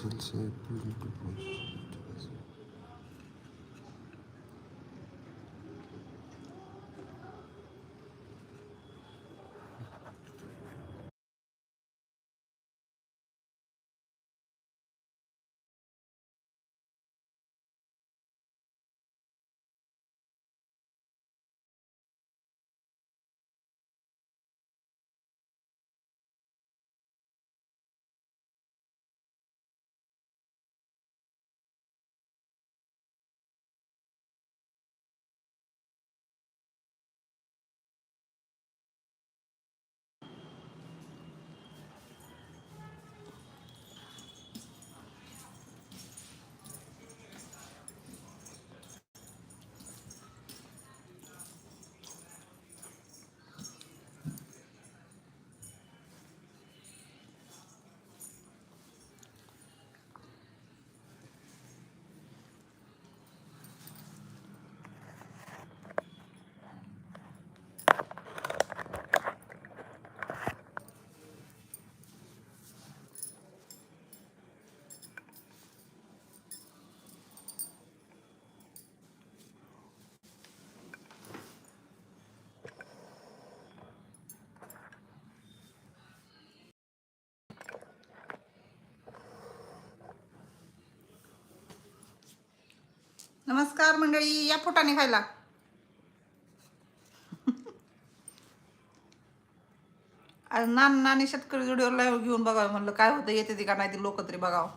Sunset, beautiful place. नमस्कार मंडळी या पोटाने खायला. आज नान नानी शेतकरी जोडीवर लाईव्ह घेऊन बघावं म्हणलं काय होतं येते ती का नाही ती लोक तरी बघावं.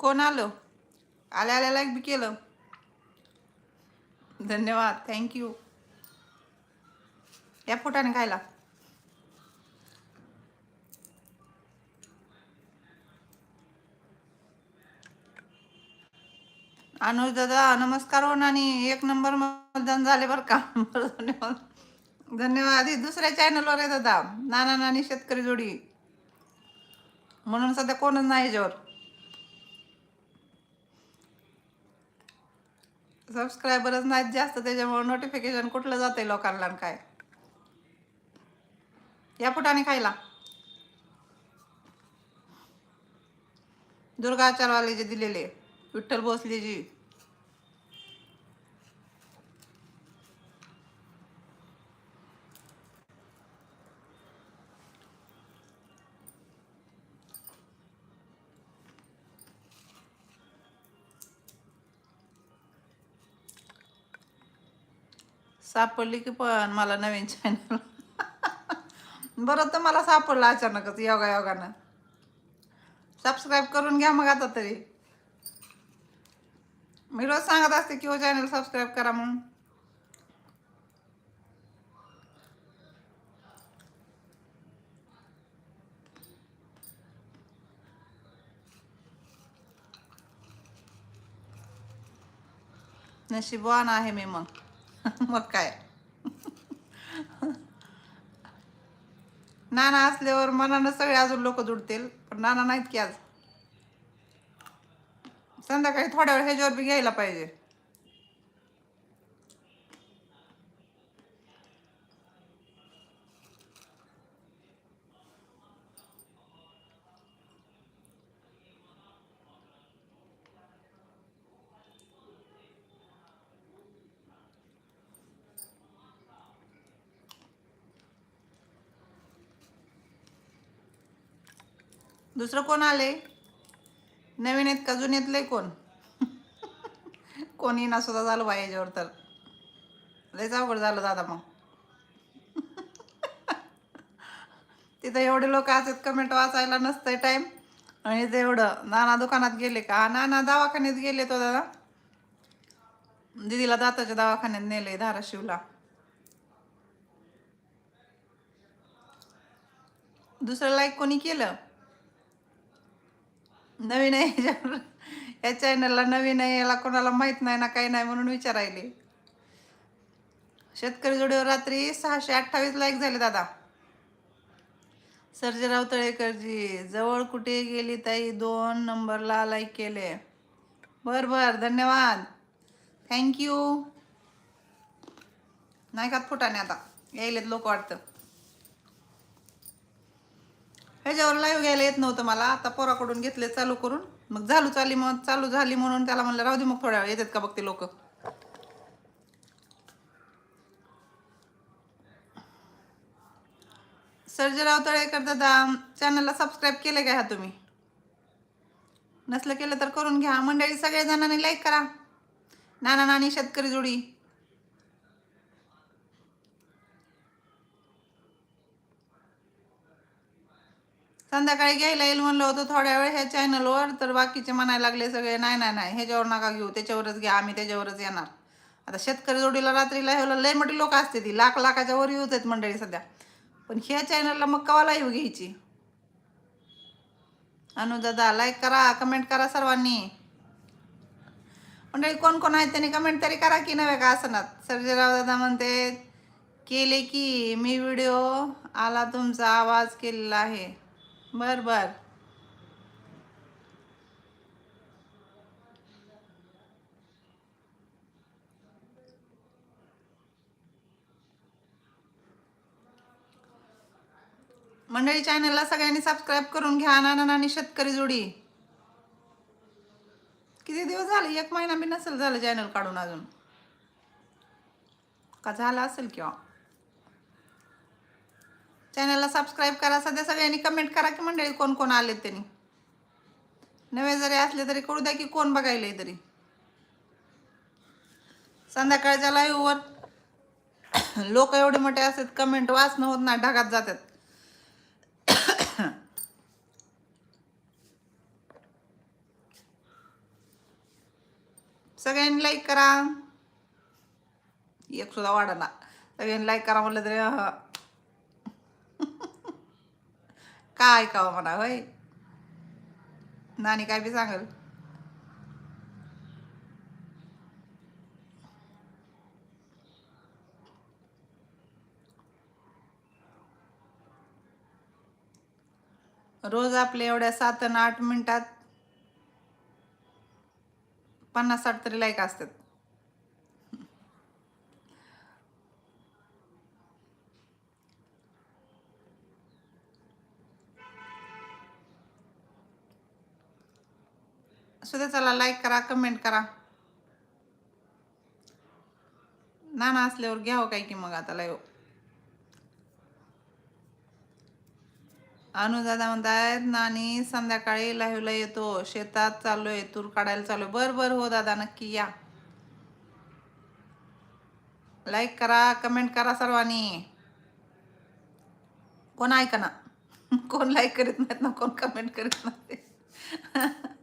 कोण आलं आल्या आल्या लाईक बी केलं. धन्यवाद थँक्यू या फुटाने खायला. अनुज दादा नमस्कार हो आणि एक नंबर मतदान झाले बरं का? धन्यवाद. धन्यवाद. दुसऱ्या चॅनलवर आहे दादा. नाना नानी शेतकरी जोडी. म्हणून सध्या कोणच नाही याच्यावर. सबस्क्रायबरच नाहीत जास्त त्याच्यामुळे नोटिफिकेशन कुठलं जाते लोकांना आणि काय? या फुटाने खायला. दुर्गाचारवाले जे दिलेले विठ्ठल भोसलेजी. सापडली की पण मला नवीन चॅनल बरं तर मला सापडलं अचानकच योगा योगानं. सबस्क्राईब करून घ्या मग आता तरी. मी रोज सांगत असते की हो चॅनल सबस्क्राईब करा म्हणून. नशीबवान आहे मी मग. मग काय? नाना असल्यावर मनानं सगळे अजून लोक जुडतील पण नाना नाहीत की आज. संध्याकाळी थोड्या वेळ ह्याच्यावर बी घ्यायला पाहिजे. दुसरं कोण आले? नवीन आहेत का? जुन्यातले कोण? कोणी ना सुद्धा झालं बा याच्यावर तर. लयच अवघड झालं दादा मग. तिथं एवढे लोक असतात कमेंट वाचायला नसतंय टाईम आणि ते एवढं नाना दुकानात गेले का? नाना दवाखान्यात गेले तो दादा. दिदीला दाताच्या दवाखान्यात नेले धाराशिवला. दुसरं लाईक कोणी केलं? नवीन आहे. याच्यावर या चॅनलला नवीन आहे याला कोणाला माहीत नाही ना काही नाही म्हणून विचारायले. शेतकरी जोडीवर रात्री सहाशे अठ्ठावीस लाईक झाले दादा. सर्जेराव तळेकरजी जवळ कुठे गेली ताई? दोन नंबरला लाईक केले. बर बर धन्यवाद. थँक्यू नाही का फुटाने आता. यायलेत लोक वाटतं. ह्याच्यावर लाईव्ह घ्यायला येत नव्हतं मला. आता पोराकडून घेतले चालू करून. मग झालू चाली मग चालू झाली म्हणून त्याला म्हणलं राहू दे मग थोड्या वेळ येतात का बघते लोक. सर्जराव तळेकर दादा चॅनलला सबस्क्राईब केले का ह्या तुम्ही? नसलं केलं तर करून घ्या. मंडळी सगळ्या जणांनी लाईक करा. नाना नानी शेतकरी जोडी. संध्याकाळी घ्यायला येईल म्हणलं होतं थोड्या वेळ ह्या चॅनलवर तर बाकीचे म्हणायला लागले सगळे नाही नाही नाही ह्याच्यावर नका घेऊ त्याच्यावरच घ्या आम्ही त्याच्यावरच येणार. आता शेतकरी जोडीला रात्रीला ह्याला लय मोठी लोक असते ती लाख लाखाच्या वर येऊत आहेत मंडळी सध्या. पण ह्या चॅनलला मग कवाला येऊ घ्यायची? अनुदादा लाईक करा कमेंट करा सर्वांनी. मंडळी कोण कोण आहेत त्यांनी कमेंट तरी करा की नव्हे का असनात? सर्जेराव दादा म्हणते केले की मी व्हिडिओ आला तुमचा आवाज केलेला आहे. बर बर. मंडळी चॅनलला सगळ्यांनी सबस्क्राईब करून घ्या नाना आणि शेतकरी जोडी. किती दिवस झाले? एक महिना बी नसेल झालं चॅनल काढून अजून. का झाला असेल किंवा? चॅनलला सबस्क्राईब करा सध्या सगळ्यांनी कमेंट करा की मंडळी कोण कोण आले त्यांनी नवे जरी असले तरी कळू द्या की कोण बघायला तरी. संध्याकाळच्या लाईव्हवर लोक एवढे मोठे असतात कमेंट वाचणं होत नाही ढगात जातात. सगळ्यांनी लाईक करा. एक सुद्धा वाढला सगळ्यांनी लाईक करा म्हटलं तरी काय ऐकावं हो म्हणा होय? नानी काय बी सांगल. रोज आपले एवढ्या सात आणि आठ मिनिटात पन्नास साठ तरी लाईक असतात. सुद्धा चला लाईक करा कमेंट करा. नाना असल्यावर घ्यावं काय की मग आता लाईव्ह हो. अनुदादा म्हणतायत नानी संध्याकाळी लाईव्हला येतो. शेतात चाललोय तूर काढायला चालू बर बर हो दादा नक्की या. लाईक करा कमेंट करा सर्वांनी. कोण ऐका ना कोण लाईक करीत नाहीत ना कोण कमेंट करीत नाही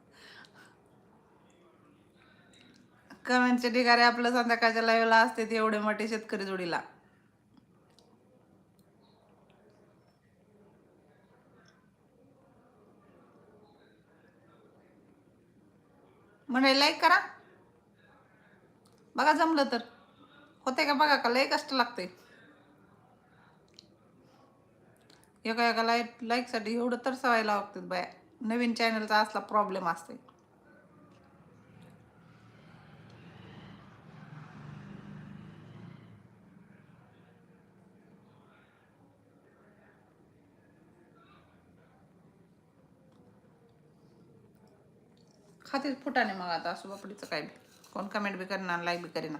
कमेंटचे ढिगारे आपलं संध्याकाळच्या लाईव्हला असते ते एवढे मोठे शेतकरी जोडीला. म्हणजे लाईक करा. बघा जमलं तर. होते का बघा का? लय कष्ट लागते एका एका लाईक लाईकसाठी एवढं तर सवायला लागतात बाया. नवीन चॅनलचा असला प्रॉब्लेम असते खातील फुटाने मग आता असं बापडीचं काय बी. कोण कमेंट बी करणार लाईक बी करेना.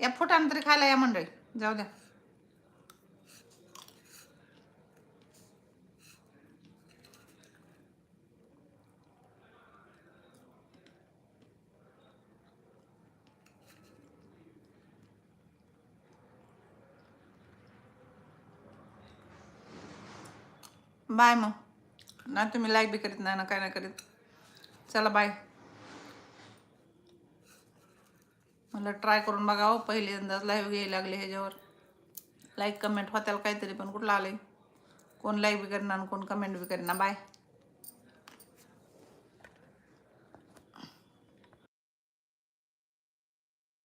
या फुटाने तरी खायला या मंडळी जाऊ द्या. बाय मग ना तुम्ही लाईक बी करीत नाही ना काय नाही करीत. चला बाय मला ट्राय करून बघावं हो, पहिल्यांदाच लाईव्ह घ्यायला लागले ह्याच्यावर. लाईक कमेंट होत्याला काहीतरी पण कुठलं आले कोण लाईक बी करणार कोण कमेंट बी करणार? बाय